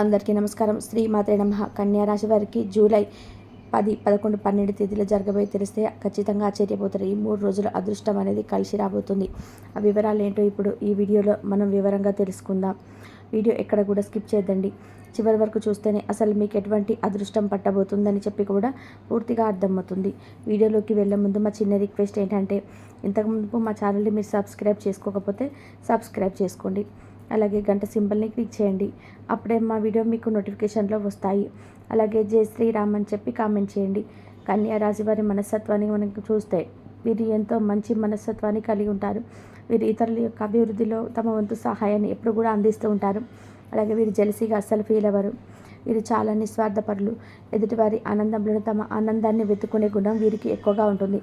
అందరికీ నమస్కారం. శ్రీ మాతే నమ. కన్యా రాశి వారికి జూలై పది పదకొండు పన్నెండు తేదీలో జరగబోయే తెలిస్తే ఖచ్చితంగా ఆశ్చర్యపోతారు. ఈ మూడు రోజుల అదృష్టం అనేది కలిసి రాబోతుంది. ఆ వివరాలు ఏంటో ఇప్పుడు ఈ వీడియోలో మనం వివరంగా తెలుసుకుందాం. వీడియో ఎక్కడ కూడా స్కిప్ చేద్దండి చివరి వరకు చూస్తేనే అసలు మీకు ఎటువంటి అదృష్టం పట్టబోతుందని చెప్పి కూడా పూర్తిగా అర్థమవుతుంది. వీడియోలోకి వెళ్ళే ముందు మా చిన్న రిక్వెస్ట్ ఏంటంటే ఇంతకుముందు మా ఛానల్ని మీరు సబ్స్క్రైబ్ చేసుకోకపోతే సబ్స్క్రైబ్ చేసుకోండి. అలాగే గంట సింబల్ని క్లిక్ చేయండి. అప్పుడే మా వీడియో మీకు నోటిఫికేషన్లో వస్తాయి. అలాగే జై శ్రీరామ్ అని చెప్పి కామెంట్ చేయండి. కన్యా రాశి వారి మనస్తత్వాన్ని మనకు చూస్తే వీరు ఎంతో మంచి మనస్తత్వాన్ని కలిగి ఉంటారు. వీరు ఇతరుల యొక్క అభివృద్ధిలో తమ వంతు సహాయాన్ని ఎప్పుడు కూడా అందిస్తూ ఉంటారు. అలాగే వీరు జెలసీగా అస్సలు ఫీల్ అవ్వరు. వీరు చాలా నిస్వార్థపరులు. ఎదుటివారి ఆనందంలో తమ ఆనందాన్ని వెతుక్కునే గుణం వీరికి ఎక్కువగా ఉంటుంది.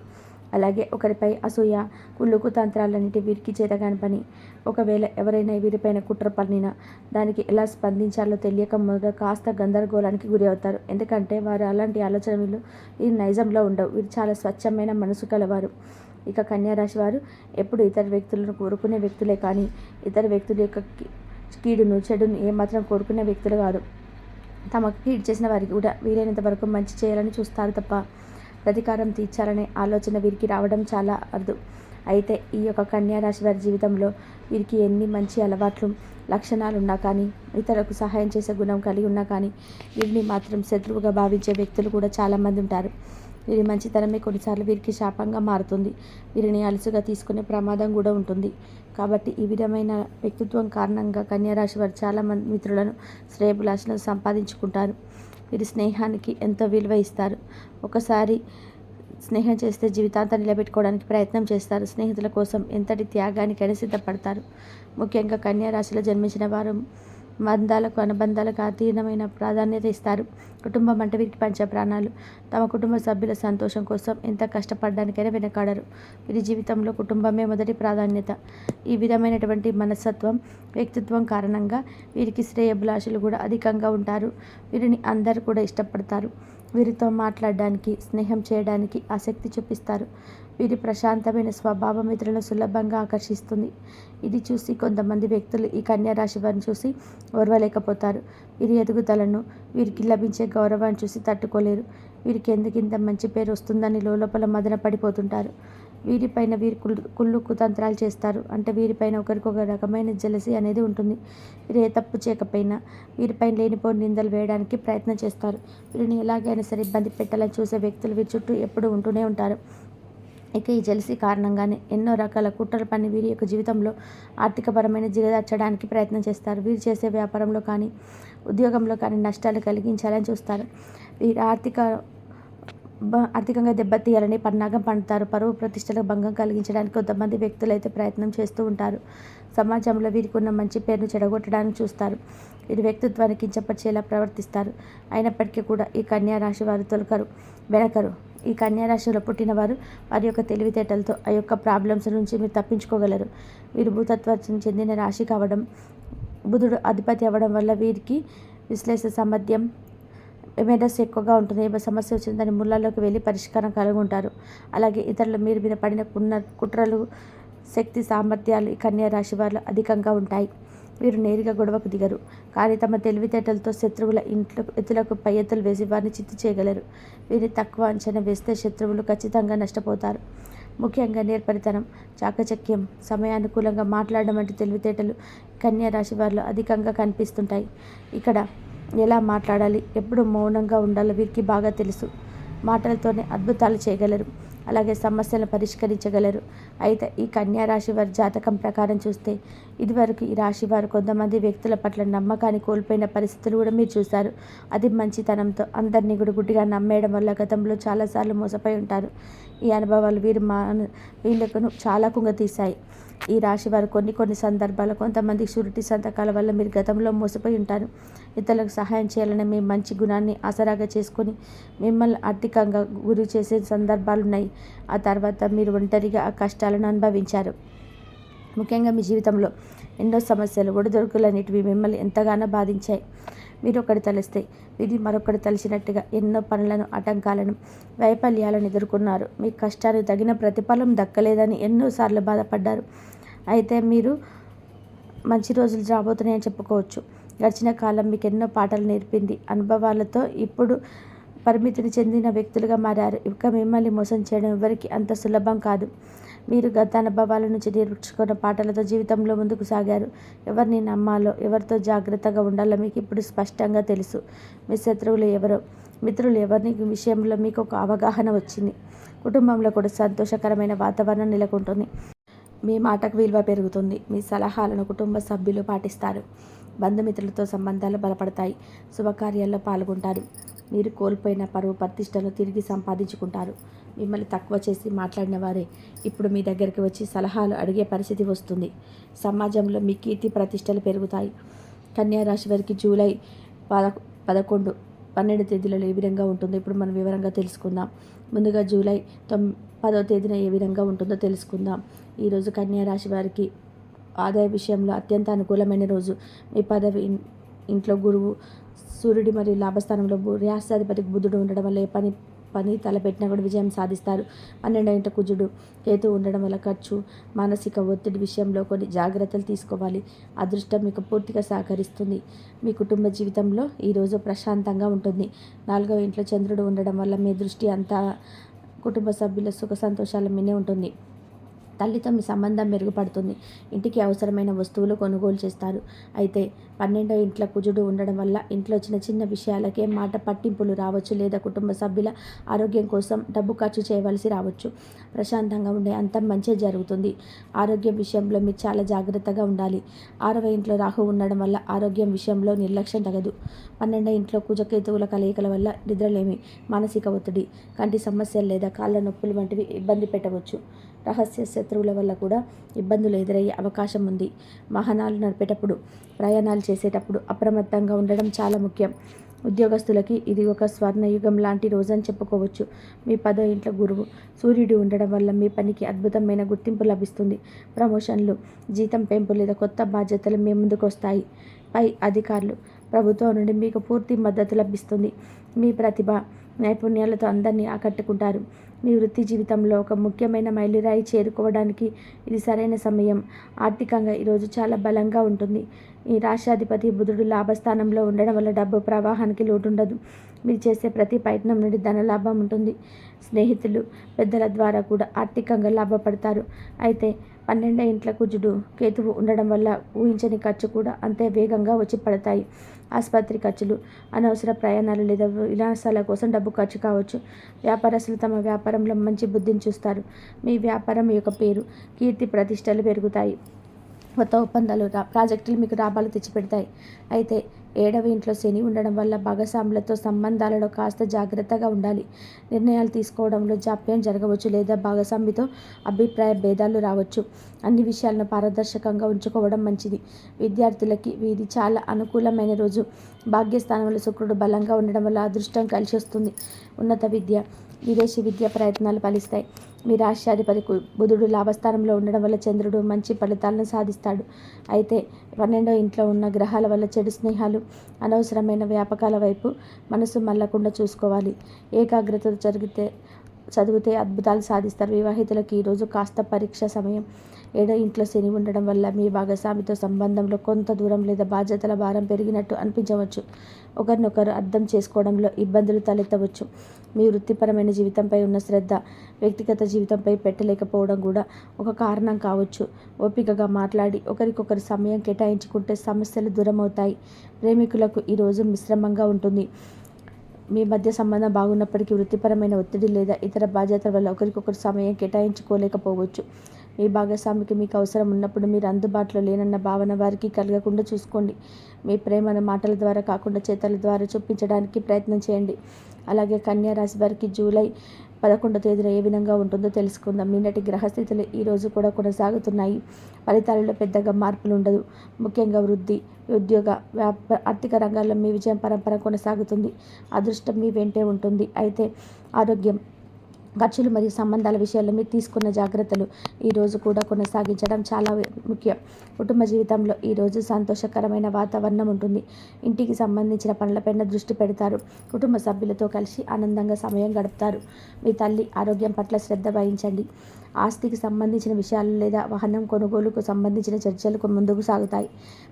అలాగే ఒకరిపై అసూయ కుళ్ళుకు తంత్రాలన్నిటి వీరికి చేతగాని పని. ఒకవేళ ఎవరైనా వీరిపైన కుట్ర పన్నినా దానికి ఎలా స్పందించాలో తెలియక మొదట కాస్త గందరగోళానికి గురి అవుతారు ఎందుకంటే వారు అలాంటి ఆలోచనలు ఈ నైజంలో ఉండవు. వీరు చాలా స్వచ్ఛమైన మనసు కలవారు ఇక కన్యారాశి వారు ఎప్పుడు ఇతర వ్యక్తులను కోరుకునే వ్యక్తులే కానీ ఇతర వ్యక్తుల యొక్క కీడును చెడును ఏమాత్రం కోరుకునే వ్యక్తులు కాదు తమకు కీడు చేసిన వారికి కూడా వీలైనంత వరకు మంచి చేయాలని చూస్తారు తప్ప ప్రతీకారం తీర్చాలనే ఆలోచన వీరికి రావడం చాలా అరుదు. అయితే ఈ యొక్క కన్యారాశి వారి జీవితంలో వీరికి ఎన్ని మంచి అలవాట్లు లక్షణాలు ఉన్నా కానీ ఇతరులకు సహాయం చేసే గుణం కలిగి ఉన్నా కానీ వీరిని మాత్రం శత్రువుగా భావించే వ్యక్తులు కూడా చాలామంది ఉంటారు. వీరి మంచితనమే కొన్నిసార్లు వీరికి శాపంగా మారుతుంది. వీరిని అలసుగా తీసుకునే ప్రమాదం కూడా ఉంటుంది. కాబట్టి ఈ విధమైన వ్యక్తిత్వం కారణంగా కన్యారాశి వారు చాలామంది మిత్రులను శ్రేయభిలాషలను సంపాదించుకుంటారు. వీరి స్నేహానికి ఎంతో విలువ ఇస్తారు. ఒకసారి స్నేహం చేస్తే జీవితాంతం నిలబెట్టుకోవడానికి ప్రయత్నం చేస్తారు. స్నేహితుల కోసం ఎంతటి త్యాగానికైనా సిద్ధపడతారు. ముఖ్యంగా కన్యా రాశిలో జన్మించిన వారు బంధాలకు అనుబంధాలకు అతీతమైన ప్రాధాన్యత ఇస్తారు. కుటుంబం అంటే వీరికి పంచప్రాణాలు తమ కుటుంబ సభ్యుల సంతోషం కోసం ఎంత కష్టపడడానికైనా వెనకాడరు. వీరి జీవితంలో కుటుంబమే మొదటి ప్రాధాన్యత. ఈ విధమైనటువంటి మనస్తత్వం వ్యక్తిత్వం కారణంగా వీరికి శ్రేయభిలాషులు కూడా అధికంగా ఉంటారు. వీరిని అందరూ కూడా ఇష్టపడతారు. వీరితో మాట్లాడడానికి స్నేహం చేయడానికి ఆసక్తి చూపిస్తారు. వీరి ప్రశాంతమైన స్వభావం ఇతరులను సులభంగా ఆకర్షిస్తుంది. ఇది చూసి కొంతమంది వ్యక్తులు ఈ కన్యారాశి వారిని చూసి ఓర్వలేకపోతారు. వీరి ఎదుగుదలను వీరికి లభించే గౌరవాన్ని చూసి తట్టుకోలేరు. వీరికి ఎందుకు ఇంత మంచి పేరు వస్తుందని లోపల మదన పడిపోతుంటారు వీరిపైన వీరి కుళ్ళు కుళ్ళు కుతంత్రాలు చేస్తారు. అంటే వీరిపైన ఒకరికొక రకమైన జలసి అనేది ఉంటుంది. వీరు ఏ తప్పు చేయకపోయినా వీరిపైన లేనిపోని నిందలు వేయడానికి ప్రయత్నం చేస్తారు. వీరిని ఎలాగైనా సరే ఇబ్బంది పెట్టాలని చూసే వ్యక్తులు వీరి చుట్టూ ఎప్పుడు ఉంటూనే ఉంటారు. ఇక ఈ జలసి కారణంగానే ఎన్నో రకాల కుట్రల పని వీరి యొక్క జీవితంలో ఆర్థికపరమైన జిగదార్చడానికి ప్రయత్నం చేస్తారు. వీరు చేసే వ్యాపారంలో కానీ ఉద్యోగంలో కానీ నష్టాలు కలిగించాలని చూస్తారు. వీరి ఆర్థిక ఆర్థికంగా దెబ్బతీయాలని పన్నాగం పండుతారు. పరువు ప్రతిష్టలకు భంగం కలిగించడానికి కొంతమంది వ్యక్తులు అయితే ప్రయత్నం చేస్తూ ఉంటారు. సమాజంలో వీరికి ఉన్న మంచి పేరును చెడగొట్టడానికి చూస్తారు. వీరి వ్యక్తిత్వాన్ని కించపరిచేలా ప్రవర్తిస్తారు. అయినప్పటికీ కూడా ఈ కన్యా రాశి వారు తొలకరు వెనకరు. ఈ కన్యా రాశిలో పుట్టిన వారు వారి యొక్క తెలివితేటలతో ఆ యొక్క ప్రాబ్లమ్స్ నుంచి మీరు తప్పించుకోగలరు. వీరు భూతత్వం చెందిన రాశి కావడం బుధుడు అధిపతి అవ్వడం వల్ల వీరికి విశ్లేషణ సామర్థ్యం మేధస్సు ఎక్కువగా ఉంటుంది. ఏ సమస్య వచ్చింది దాని ముళ్ళలోకి వెళ్ళి పరిష్కారం కలిగి ఉంటారు అలాగే ఇతరుల మీరు మీద పడిన కున్న కుట్రలు శక్తి సామర్థ్యాలు ఈ కన్యా రాశి వారిలో అధికంగా ఉంటాయి. వీరు నేరుగా గొడవకు దిగరు. కానీ తమ తెలివితేటలతో శత్రువుల ఇంట్లో ఎత్తులకు పై ఎత్తులు వేసి వారిని చిత్తు చేయగలరు. వీరిని తక్కువ అంచనా వేస్తే శత్రువులు ఖచ్చితంగా నష్టపోతారు. ముఖ్యంగా నేర్పరితనం చాకచక్యం సమయానుకూలంగా మాట్లాడడం వంటి తెలివితేటలు కన్యా రాశి వారిలో అధికంగా కనిపిస్తుంటాయి. ఇక్కడ ఎలా మాట్లాడాలి ఎప్పుడు మౌనంగా ఉండాలో వీరికి బాగా తెలుసు. మాటలతోనే అద్భుతాలు చేయగలరు. అలాగే సమస్యలను పరిష్కరించగలరు. అయితే ఈ కన్యా రాశి వారి జాతకం ప్రకారం చూస్తే ఇదివరకు ఈ రాశి వారు కొంతమంది వ్యక్తుల పట్ల నమ్మకాన్ని కోల్పోయిన పరిస్థితులు కూడా మీరు చూశారు. అది మంచితనంతో అందరినీ కూడా గుడ్డిగా నమ్మేయడం వల్ల గతంలో చాలాసార్లు మోసపోయి ఉంటారు. ఈ అనుభవాలు వీరు మా వీళ్ళకును చాలా కుంగతీశాయి. ఈ రాశి వారు కొన్ని కొన్ని సందర్భాల్లో కొంతమంది షూరిటీ సంతకాల వల్ల మీరు గతంలో మోసపోయి ఉంటారు. ఇతరులకు సహాయం చేయాలనే మీ మంచి గుణాన్ని ఆసరాగా చేసుకొని మిమ్మల్ని ఆర్థికంగా గురి చేసే సందర్భాలు ఉన్నాయి. ఆ తర్వాత మీరు ఒంటరిగా ఆ కష్టాలను అనుభవించారు. ముఖ్యంగా మీ జీవితంలో ఎన్నో సమస్యలు ఒడిదొడుకులన్నిటివి మిమ్మల్ని ఎంతగానో బాధించాయి. మీరు ఒకటి తలిస్తే ఇది మరొకటి తలిచినట్టుగా ఎన్నో పనులను ఆటంకాలను వైఫల్యాలను ఎదుర్కొన్నారు. మీ కష్టానికి తగిన ప్రతిఫలం దక్కలేదని ఎన్నోసార్లు బాధపడ్డారు. అయితే మీరు మంచి రోజులు రాబోతున్నాయని చెప్పుకోవచ్చు. గడిచిన కాలం మీకు ఎన్నో పాటలు నేర్పింది. అనుభవాలతో ఇప్పుడు పరిమితిని చెందిన వ్యక్తులుగా మారారు. ఇక మిమ్మల్ని మోసం చేయడం ఎవరికి అంత సులభం కాదు. మీరు గత అనుభవాల నుంచి నేర్చుకున్న పాటలతో జీవితంలో ముందుకు సాగారు. ఎవరిని నమ్మాలో ఎవరితో జాగ్రత్తగా ఉండాలో మీకు ఇప్పుడు స్పష్టంగా తెలుసు. మీ శత్రువులు ఎవరో మిత్రులు ఎవరిని విషయంలో మీకు ఒక అవగాహన వచ్చింది. కుటుంబంలో కూడా సంతోషకరమైన వాతావరణం నెలకొంటుంది. మీ మాటకు విలువ పెరుగుతుంది. మీ సలహాలను కుటుంబ సభ్యులు పాటిస్తారు. బంధుమిత్రులతో సంబంధాలు బలపడతాయి. శుభకార్యాల్లో పాల్గొంటారు. మీరు కోల్పోయిన పరువు ప్రతిష్టను తిరిగి సంపాదించుకుంటారు. మిమ్మల్ని తక్కువ చేసి మాట్లాడిన వారే ఇప్పుడు మీ దగ్గరికి వచ్చి సలహాలు అడిగే పరిస్థితి వస్తుంది. సమాజంలో మీ కీర్తి ప్రతిష్టలు పెరుగుతాయి. కన్యా రాశి వారికి జూలై పద పదకొండు పన్నెండు తేదీలలో ఏ విధంగా ఉంటుందో ఇప్పుడు మనం వివరంగా తెలుసుకుందాం. ముందుగా జూలై తొమ్మిది పదో తేదీన ఏ విధంగా ఉంటుందో తెలుసుకుందాం. ఈరోజు కన్యా రాశి వారికి ఆదాయ విషయంలో అత్యంత అనుకూలమైన రోజు. మీ పదవి ఇంట్లో గురువు సూర్యుడి మరియు లాభస్థానంలో రాష్ట్రాధిపతికి బుధుడు ఉండడం వల్ల ఏ పని పని తలపెట్టినా కూడా విజయం సాధిస్తారు. పన్నెండో ఇంట కుజుడు. కేతు ఉండడం వల్ల ఖర్చు మానసిక ఒత్తిడి విషయంలో కొన్ని జాగ్రత్తలు తీసుకోవాలి. అదృష్టం మీకు పూర్తిగా సహకరిస్తుంది. మీ కుటుంబ జీవితంలో ఈరోజు ప్రశాంతంగా ఉంటుంది. నాలుగవ ఇంట్లో చంద్రుడు ఉండడం వల్ల మీ దృష్టి అంతా కుటుంబ సభ్యుల సుఖ సంతోషాల మీదే ఉంటుంది. తల్లితో మీ సంబంధం మెరుగుపడుతుంది. ఇంటికి అవసరమైన వస్తువులు కొనుగోలు చేస్తారు. అయితే పన్నెండో ఇంట్లో కుజుడు ఉండడం వల్ల ఇంట్లో చిన్న చిన్న విషయాలకే మాట పట్టింపులు రావచ్చు లేదా కుటుంబ సభ్యుల ఆరోగ్యం కోసం డబ్బు ఖర్చు చేయవలసి రావచ్చు. ప్రశాంతంగా ఉండే అంతం మంచి జరుగుతుంది. ఆరోగ్యం విషయంలో మీరు చాలా జాగ్రత్తగా ఉండాలి. ఆరవ ఇంట్లో రాహు ఉండడం వల్ల ఆరోగ్యం విషయంలో నిర్లక్ష్యం తగదు. పన్నెండో ఇంట్లో కుజకేతువుల కలయికల వల్ల నిద్రలేమి మానసిక ఒత్తిడి కంటి సమస్యలు లేదా కాళ్ళ నొప్పులు వంటివి ఇబ్బంది పెట్టవచ్చు. రహస్య శత్రువుల వల్ల కూడా ఇబ్బందులు ఎదురయ్యే అవకాశం ఉంది. వాహనాలు నడిపేటప్పుడు ప్రయాణాలు చేసేటప్పుడు అప్రమత్తంగా ఉండడం చాలా ముఖ్యం. ఉద్యోగస్తులకి ఇది ఒక స్వర్ణయుగం లాంటి రోజని చెప్పుకోవచ్చు. మీ పదో ఇంట్లో గురువు సూర్యుడు ఉండడం వల్ల మీ పనికి అద్భుతమైన గుర్తింపు లభిస్తుంది. ప్రమోషన్లు జీతం పెంపు లేదా కొత్త బాధ్యతలు మీ ముందుకు వస్తాయి పై అధికారులు ప్రభుత్వం నుండి మీకు పూర్తి మద్దతు లభిస్తుంది. మీ ప్రతిభ నైపుణ్యాలతో అందరినీ ఆకట్టుకుంటారు. మీ వృత్తి జీవితంలో ఒక ముఖ్యమైన మైలురాయి చేరుకోవడానికి ఇది సరైన సమయం. ఆర్థికంగా ఈరోజు చాలా బలంగా ఉంటుంది. ఈ రాష్ట్రాధిపతి బుధుడు లాభస్థానంలో ఉండడం వల్ల డబ్బు ప్రవాహానికి లోటు ఉండదు మీరు చేసే ప్రతి ప్రయత్నం నుండి ధన లాభం ఉంటుంది. స్నేహితులు పెద్దల ద్వారా కూడా ఆర్థికంగా లాభపడతారు. అయితే పన్నెండో ఇంట్ల కుజుడు కేతువు ఉండడం వల్ల ఊహించని ఖర్చు కూడా అంతే వేగంగా వచ్చి పడతాయి. ఆసుపత్రి ఖర్చులు అనవసర ప్రయాణాలు లేదా విలాసాల కోసం డబ్బు ఖర్చు కావచ్చు. వ్యాపారస్తులు తమ వ్యాపారంలో మంచి బుద్ధిని చూస్తారు. మీ వ్యాపారం యొక్క పేరు కీర్తి ప్రతిష్టలు పెరుగుతాయి. కొత్త ఒప్పందాలు రా ప్రాజెక్టులు మీకు లాభాలు తెచ్చిపెడతాయి. అయితే ఏడవ ఇంట్లో శని ఉండడం వల్ల భాగస్వాములతో సంబంధాలలో కాస్త జాగ్రత్తగా ఉండాలి. నిర్ణయాలు తీసుకోవడంలో జాప్యం జరగవచ్చు లేదా భాగస్వామితో అభిప్రాయ భేదాలు రావచ్చు. అన్ని విషయాలను పారదర్శకంగా ఉంచుకోవడం మంచిది. విద్యార్థులకి ఇది చాలా అనుకూలమైన రోజు. భాగ్యస్థానంలో శుక్రుడు బలంగా ఉండడం వల్ల అదృష్టం కలిసి వస్తుంది ఉన్నత విద్య. విదేశీ విద్య ప్రయత్నాలు ఫలిస్తాయి. మీ రాష్ట్రాధిపతి బుధుడు లాభస్థానంలో ఉండడం వల్ల చంద్రుడు మంచి ఫలితాలను సాధిస్తాడు. అయితే పన్నెండో ఇంట్లో ఉన్న గ్రహాల వల్ల చెడు స్నేహాలు అనవసరమైన వ్యాపకాల వైపు మనసు మళ్ళకుండా చూసుకోవాలి. ఏకాగ్రత జరిగితే చదివితే అద్భుతాలు సాధిస్తారు. వివాహితులకు ఈరోజు కాస్త పరీక్ష సమయం. ఏడో ఇంట్లో శని ఉండడం వల్ల మీ భాగస్వామితో సంబంధంలో కొంత దూరం లేదా బాధ్యతల భారం పెరిగినట్టు అనిపించవచ్చు. ఒకరినొకరు అర్థం చేసుకోవడంలో ఇబ్బందులు తలెత్తవచ్చు. మీ వృత్తిపరమైన జీవితంపై ఉన్న శ్రద్ధ వ్యక్తిగత జీవితంపై పెట్టలేకపోవడం కూడా ఒక కారణం కావచ్చు. ఓపికగా మాట్లాడి ఒకరికొకరు సమయం కేటాయించుకుంటే సమస్యలు దూరం అవుతాయి ప్రేమికులకు ఈరోజు మిశ్రమంగా ఉంటుంది. మీ మధ్య సంబంధం బాగున్నప్పటికీ వృత్తిపరమైన ఒత్తిడి లేదా ఇతర బాధ్యతల వల్ల ఒకరికొకరు సమయం కేటాయించుకోలేకపోవచ్చు. మీ భాగస్వామికి మీకు అవసరం ఉన్నప్పుడు మీరు అందుబాటులో లేనన్న భావన వారికి కలగకుండా చూసుకోండి. మీ ప్రేమను మాటల ద్వారా కాకుండా చేతల ద్వారా చూపించడానికి ప్రయత్నం చేయండి. అలాగే కన్యా రాశి వారికి జూలై పదకొండో తేదీన ఏ విధంగా ఉంటుందో తెలుసుకుందాం. నిన్నటి గ్రహస్థితులు ఈరోజు కూడా కొనసాగుతున్నాయి. ఫలితాలలో పెద్దగా మార్పులు ఉండదు. ముఖ్యంగా వృద్ధి ఉద్యోగ వ్యాప ఆర్థిక రంగాల్లో మీ విజయం పరంపర కొనసాగుతుంది. అదృష్టం మీ వెంటే ఉంటుంది. అయితే ఆరోగ్యం ఖర్చులు మరియు సంబంధాల విషయాల్లో మీరు తీసుకున్న జాగ్రత్తలు ఈరోజు కూడా కొనసాగించడం చాలా ముఖ్యం. కుటుంబ జీవితంలో ఈరోజు సంతోషకరమైన వాతావరణం ఉంటుంది. ఇంటికి సంబంధించిన పనులపైన దృష్టి పెడతారు. కుటుంబ సభ్యులతో కలిసి ఆనందంగా సమయం గడుపుతారు. మీ తల్లి ఆరోగ్యం పట్ల శ్రద్ధ వహించండి. ఆస్తికి సంబంధించిన విషయాలు లేదా వాహనం కొనుగోలుకు సంబంధించిన చర్చలకు ముందుకు సాగుతాయి.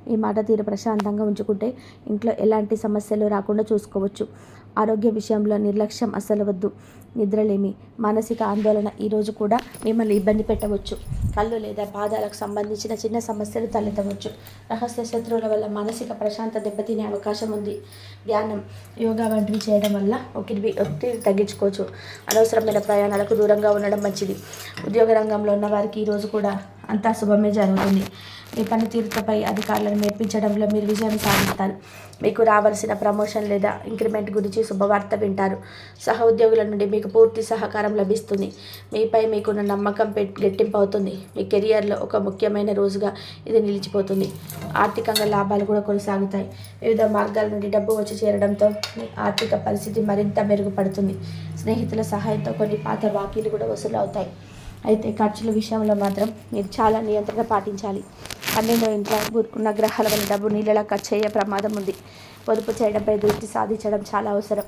మీ మాట తీరు ప్రశాంతంగా ఉంచుకుంటే ఇంట్లో ఎలాంటి సమస్యలు రాకుండా చూసుకోవచ్చు. ఆరోగ్య విషయంలో నిర్లక్ష్యం అస్సలు వద్దు. నిద్రలేమి మానసిక ఆందోళన ఈరోజు కూడా మిమ్మల్ని ఇబ్బంది పెట్టవచ్చు. కళ్ళు లేదా పాదాలకు సంబంధించిన చిన్న సమస్యలు తలెత్తవచ్చు. రహస్య శత్రువుల వల్ల మానసిక ప్రశాంత దెబ్బతినే అవకాశం ఉంది. ధ్యానం యోగా వంటివి చేయడం వల్ల ఒత్తిడి ఒకటి తగ్గించుకోవచ్చు. అనవసరమైన ప్రయాణాలకు దూరంగా ఉండడం మంచిది. ఉద్యోగ రంగంలో ఉన్న వారికి ఈరోజు కూడా అంతా శుభమే జరుగుతుంది. మీ పనితీరుతపై అధికారులను మెప్పించడంలో మీరు విజయం సాధిస్తారు. మీకు రావాల్సిన ప్రమోషన్ లేదా ఇంక్రిమెంట్ గురించి శుభవార్త వింటారు. సహ ఉద్యోగుల నుండి మీకు పూర్తి సహకారం లభిస్తుంది. మీపై మీకున్న నమ్మకం పెట్ గట్టింపు అవుతుంది. మీ కెరియర్లో ఒక ముఖ్యమైన రోజుగా ఇది నిలిచిపోతుంది. ఆర్థికంగా లాభాలు కూడా కొనసాగుతాయి. వివిధ మార్గాల నుండి డబ్బు వచ్చి చేరడంతో మీ ఆర్థిక పరిస్థితి మరింత మెరుగుపడుతుంది. స్నేహితుల సహాయంతో కొన్ని పాత బాకీలు కూడా వసూలు అవుతాయి అయితే ఖర్చుల విషయంలో మాత్రం మీరు చాలా నియంత్రణ పాటించాలి. పన్నెండో ఇంట్లో ఉన్న గ్రహాల వల్ల డబ్బు నీళ్ళలా ఖర్చు అయ్యే ప్రమాదం ఉంది. పొదుపు చేయడంపై దృష్టి సాధించడం చాలా అవసరం.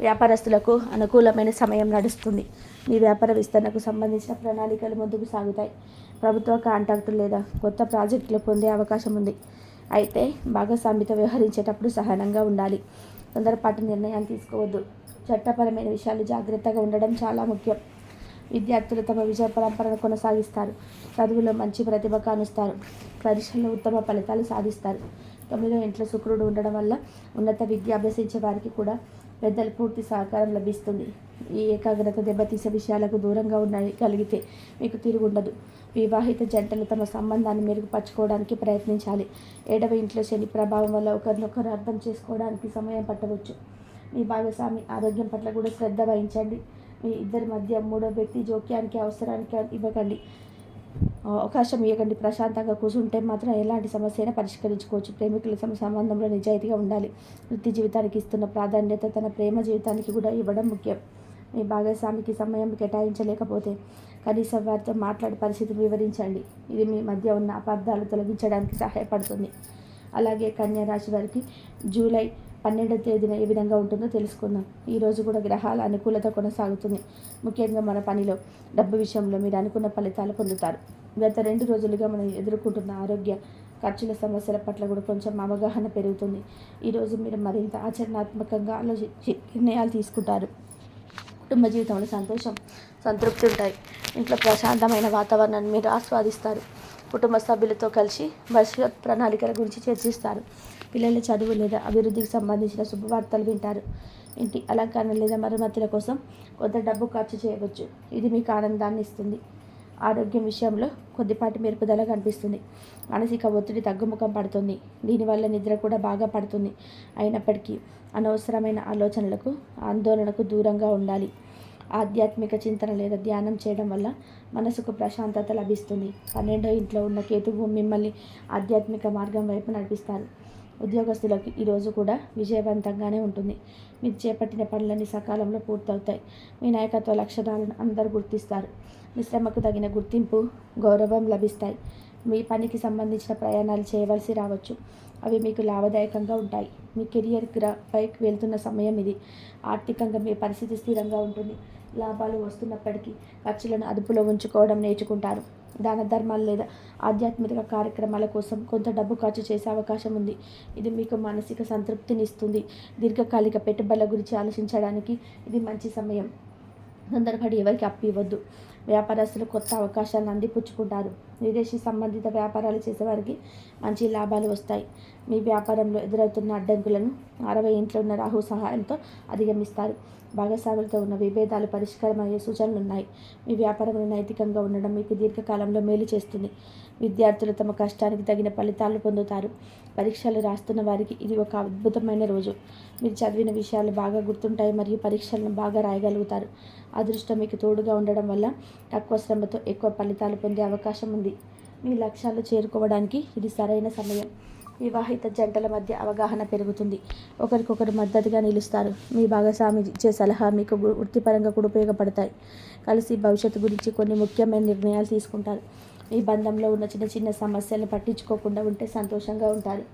వ్యాపారస్తులకు అనుకూలమైన సమయం నడుస్తుంది. మీ వ్యాపార విస్తరణకు సంబంధించిన ప్రణాళికలు ముందుకు సాగుతాయి. ప్రభుత్వ కాంట్రాక్టు లేదా కొత్త ప్రాజెక్టులు పొందే అవకాశం ఉంది. అయితే భాగస్వామితో వ్యవహరించేటప్పుడు సహనంగా ఉండాలి. తొందరపాటు నిర్ణయాలు తీసుకోవద్దు. చట్టపరమైన విషయాలు జాగ్రత్తగా ఉండడం చాలా ముఖ్యం. విద్యార్థులు తమ విజయ పరంపరను కొనసాగిస్తారు. చదువులో మంచి ప్రతిభ కానుస్తారు. పరీక్షల్లో ఉత్తమ ఫలితాలు సాధిస్తారు. తొమ్మిదో ఇంట్లో శుక్రుడు ఉండడం వల్ల ఉన్నత విద్య అభ్యసించే వారికి కూడా పెద్దల పూర్తి సహకారం లభిస్తుంది. ఈ ఏకాగ్రత దెబ్బతీసే విషయాలకు దూరంగా ఉండగలిగితే మీకు తిరుగుండదు వివాహిత జంటలు తమ సంబంధాన్ని మెరుగుపరచుకోవడానికి ప్రయత్నించాలి. ఏడవ ఇంట్లో శని ప్రభావం వల్ల ఒకరినొకరు అర్థం చేసుకోవడానికి సమయం పట్టవచ్చు. మీ భాగస్వామి ఆరోగ్యం పట్ల కూడా శ్రద్ధ వహించండి. మీ ఇద్దరి మధ్య మూడో వ్యక్తి జోక్యానికి అవసరానికి ఇవ్వకండి. అవకాశం ఇవ్వకండి. ప్రశాంతంగా కూర్చుంటే మాత్రం ఎలాంటి సమస్య పరిష్కరించుకోవచ్చు. ప్రేమికుల సంబంధంలో నిజాయితీగా ఉండాలి. వృత్తి జీవితానికి ఇస్తున్న ప్రాధాన్యత తన ప్రేమ జీవితానికి కూడా ఇవ్వడం ముఖ్యం. మీ భాగస్వామికి సమయం కేటాయించలేకపోతే కనీసం వారితో మాట్లాడే పరిస్థితిని వివరించండి. ఇది మీ మధ్య ఉన్న అపార్థాలు తొలగించడానికి సహాయపడుతుంది. అలాగే కన్యా రాశి వారికి జూలై పన్నెండవ తేదీన ఏ విధంగా ఉంటుందో తెలుసుకుందాం. ఈరోజు కూడా గ్రహాల అనుకూలత కొనసాగుతుంది. ముఖ్యంగా మన పనిలో డబ్బు విషయంలో మీరు అనుకున్న ఫలితాలు పొందుతారు. గత రెండు రోజులుగా మనం ఎదుర్కొంటున్న ఆరోగ్య ఖర్చుల సమస్యల పట్ల కూడా కొంచెం అవగాహన పెరుగుతుంది. ఈరోజు మీరు మరింత ఆచరణాత్మకంగా ఆలోచించి నిర్ణయాలు తీసుకుంటారు. కుటుంబ జీవితంలో సంతోషం సంతృప్తి ఉంటాయి. ఇంట్లో ప్రశాంతమైన వాతావరణాన్ని మీరు ఆస్వాదిస్తారు. కుటుంబ సభ్యులతో కలిసి భవిష్యత్ ప్రణాళికల గురించి చర్చిస్తారు. పిల్లల చదువు లేదా అభివృద్ధికి సంబంధించిన శుభవార్తలు వింటారు. ఇంటి అలంకరణ లేదా మరమ్మతుల కోసం కొంత డబ్బు ఖర్చు చేయవచ్చు. ఇది మీకు ఆనందాన్ని ఇస్తుంది. ఆరోగ్యం విషయంలో కొద్దిపాటి మెరుపుదల కనిపిస్తుంది. మానసిక ఒత్తిడి తగ్గుముఖం పడుతుంది. దీనివల్ల నిద్ర కూడా బాగా పడుతుంది. అయినప్పటికీ అనవసరమైన ఆలోచనలకు ఆందోళనకు దూరంగా ఉండాలి. ఆధ్యాత్మిక చింతన లేదా ధ్యానం చేయడం వల్ల మనసుకు ప్రశాంతత లభిస్తుంది. పన్నెండో ఇంట్లో ఉన్న కేతువు మిమ్మల్ని ఆధ్యాత్మిక మార్గం వైపు నడిపిస్తారు. ఉద్యోగస్తులకు ఈరోజు కూడా విజయవంతంగానే ఉంటుంది. మీరు చేపట్టిన పనులన్నీ సకాలంలో పూర్తవుతాయి. మీ నాయకత్వ లక్షణాలను అందరూ గుర్తిస్తారు. మీ శ్రమకు తగిన గుర్తింపు గౌరవం లభిస్తాయి. మీ పనికి సంబంధించిన ప్రయాణాలు చేయవలసి రావచ్చు. అవి మీకు లాభదాయకంగా ఉంటాయి. మీ కెరియర్ పైకి వెళ్తున్న సమయం ఇది. ఆర్థికంగా మీ పరిస్థితి స్థిరంగా ఉంటుంది. లాభాలు వస్తున్నప్పటికీ ఖర్చులను అదుపులో ఉంచుకోవడం నేర్చుకుంటారు. దాన ధర్మాలు లేదా ఆధ్యాత్మిక కార్యక్రమాల కోసం కొంత డబ్బు ఖర్చు చేసే అవకాశం ఉంది. ఇది మీకు మానసిక సంతృప్తిని ఇస్తుంది. దీర్ఘకాలిక పెట్టుబడుల గురించి ఆలోచించడానికి ఇది మంచి సమయం. తొందరపడి ఎవరికి అప్పు ఇవ్వద్దు. వ్యాపారస్తులు కొత్త అవకాశాలను అందిపుచ్చుకుంటారు. విదేశీ సంబంధిత వ్యాపారాలు చేసేవారికి మంచి లాభాలు వస్తాయి. మీ వ్యాపారంలో ఎదురవుతున్న అడ్డంకులను అరవై ఇంట్లో ఉన్న రాహు సహాయంతో అధిగమిస్తారు. భాగస్వాములతో ఉన్న విభేదాలు పరిష్కారమయ్యే సూచనలు ఉన్నాయి. మీ వ్యాపారంలో నైతికంగా ఉండడం మీకు దీర్ఘకాలంలో మేలు చేస్తుంది. విద్యార్థులు తమ కష్టానికి తగిన ఫలితాలు పొందుతారు. పరీక్షలు రాస్తున్న వారికి ఇది ఒక అద్భుతమైన రోజు. మీరు చదివిన విషయాలు బాగా గుర్తుంటాయి మరియు పరీక్షలను బాగా రాయగలుగుతారు. అదృష్టం మీకు తోడుగా ఉండడం వల్ల తక్కువ శ్రమతో ఎక్కువ ఫలితాలు పొందే అవకాశం ఉంది. మీ లక్ష్యాలు చేరుకోవడానికి ఇది సరైన సమయం. వివాహిత జంటల మధ్య అవగాహన పెరుగుతుంది. ఒకరికొకరు మద్దతుగా నిలుస్తారు. మీ భాగస్వామి ఇచ్చే సలహా మీకు వృత్తిపరంగా కూడా ఉపయోగపడతాయి. కలిసి భవిష్యత్తు గురించి కొన్ని ముఖ్యమైన నిర్ణయాలు తీసుకుంటారు. మీ బంధంలో ఉన్న చిన్న చిన్న సమస్యలను పట్టించుకోకుండా ఉంటే సంతోషంగా ఉంటారు.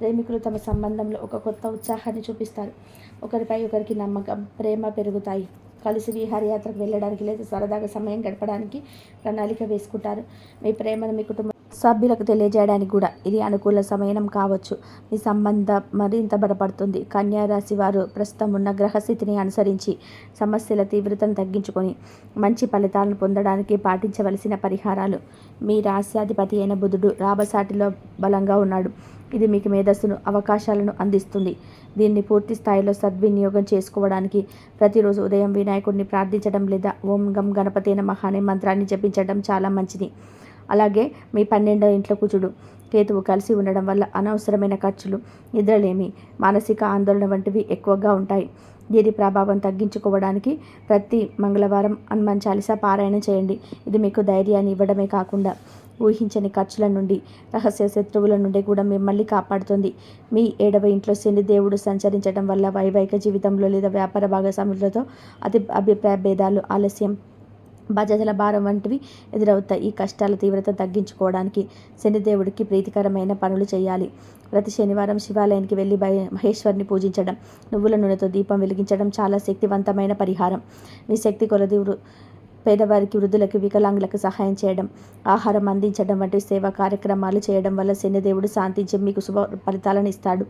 ప్రేమికులు తమ సంబంధంలో ఒక కొత్త ఉత్సాహాన్ని చూపిస్తారు. ఒకరిపై ఒకరికి నమ్మకం ప్రేమ పెరుగుతాయి. కలిసి విహారయాత్రకు వెళ్ళడానికి లేదా సరదాగా సమయం గడపడానికి ప్రణాళిక వేసుకుంటారు. మీ ప్రేమను మీ కుటుంబ సభ్యులకు తెలియజేయడానికి కూడా ఇది అనుకూల సమయం కావచ్చు. మీ సంబంధం మరింత బలపడుతుంది. కన్యారాశి వారు ప్రస్తుతం ఉన్న గ్రహస్థితిని అనుసరించి సమస్యల తీవ్రతను తగ్గించుకొని మంచి ఫలితాలను పొందడానికి పాటించవలసిన పరిహారాలు. మీ రాశ్యాధిపతి అయిన బుధుడు రాబసాటిలో బలంగా ఉన్నాడు. ఇది మీకు మేధస్సును అవకాశాలను అందిస్తుంది. దీన్ని పూర్తి స్థాయిలో సద్వినియోగం చేసుకోవడానికి ప్రతిరోజు ఉదయం వినాయకుడిని ప్రార్థించడం లేదా ఓం గం గణపతి నమః అనే మంత్రాన్ని జపించడం చాలా మంచిది. అలాగే మీ పన్నెండో ఇంట్లో కుజుడు కేతువు కలిసి ఉండడం వల్ల అనవసరమైన ఖర్చులు నిద్రలేమి మానసిక ఆందోళన వంటివి ఎక్కువగా ఉంటాయి. దీని ప్రభావం తగ్గించుకోవడానికి ప్రతి మంగళవారం హనుమాన్ చాలీసా పారాయణ చేయండి. ఇది మీకు ధైర్యాన్ని ఇవ్వడమే కాకుండా ఊహించని ఖర్చుల నుండి రహస్య శత్రువుల నుండి కూడా మిమ్మల్ని కాపాడుతుంది. మీ ఏడవ ఇంట్లో శని దేవుడు సంచరించడం వల్ల వైవాహిక జీవితంలో లేదా వ్యాపార భాగస్వాములతో అతి అభిప్రాయ భేదాలు ఆలస్యం బాధ్యతల భారం వంటివి ఎదురవుతాయి. ఈ కష్టాల తీవ్రత తగ్గించుకోవడానికి శనిదేవుడికి ప్రీతికరమైన పనులు చేయాలి. ప్రతి శనివారం శివాలయానికి వెళ్ళి మహేశ్వరిని పూజించడం నువ్వుల నూనెతో దీపం వెలిగించడం చాలా శక్తివంతమైన పరిహారం. మీ శక్తి కొలది పేదవారికి వృద్ధులకు వికలాంగులకు సహాయం చేయడం ఆహారం అందించడం వంటి సేవా కార్యక్రమాలు చేయడం వల్ల శనిదేవుడు శాంతించి మీకు శుభ ఫలితాలను ఇస్తాడు.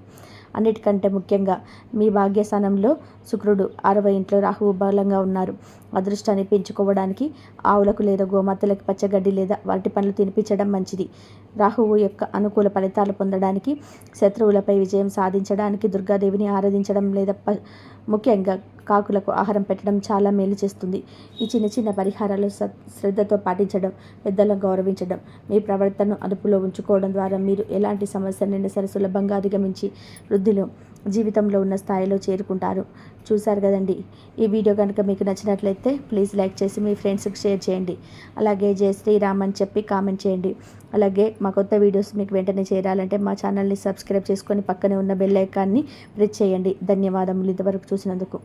అన్నిటికంటే ముఖ్యంగా మీ భాగ్యస్థానంలో శుక్రుడు అరవై ఇంట్లో రాహువు బలంగా ఉన్నారు. అదృష్టాన్ని పెంచుకోవడానికి ఆవులకు లేదా గోమాతలకు పచ్చగడ్డి లేదా వాటి పనులు తినిపించడం మంచిది. రాహువు యొక్క అనుకూల ఫలితాలు పొందడానికి శత్రువులపై విజయం సాధించడానికి దుర్గాదేవిని ఆరాధించడం లేదా ముఖ్యంగా కాకులకు ఆహారం పెట్టడం చాలా మేలు చేస్తుంది. ఈ చిన్న చిన్న పరిహారాలు శ్రద్ధతో పాటించడం పెద్దలను గౌరవించడం మీ ప్రవర్తనను అదుపులో ఉంచుకోవడం ద్వారా మీరు ఎలాంటి సమస్యలైనా సరే సులభంగా అధిగమించి వృద్ధిలో జీవితంలో ఉన్న స్థాయిలో చేరుకుంటారు. చూశారు కదండి? ఈ వీడియో కనుక మీకు నచ్చినట్లయితే ప్లీజ్ లైక్ చేసి మీ ఫ్రెండ్స్కి షేర్ చేయండి. అలాగే జై శ్రీరామ్ అని చెప్పి కామెంట్ చేయండి. అలాగే మా కొత్త వీడియోస్ మీకు వెంటనే చేరాలంటే మా ఛానల్ని సబ్స్క్రైబ్ చేసుకొని పక్కనే ఉన్న బెల్ ఐకాన్ని ప్రెస్ చేయండి. ధన్యవాదములు ఇంతవరకు చూసినందుకు.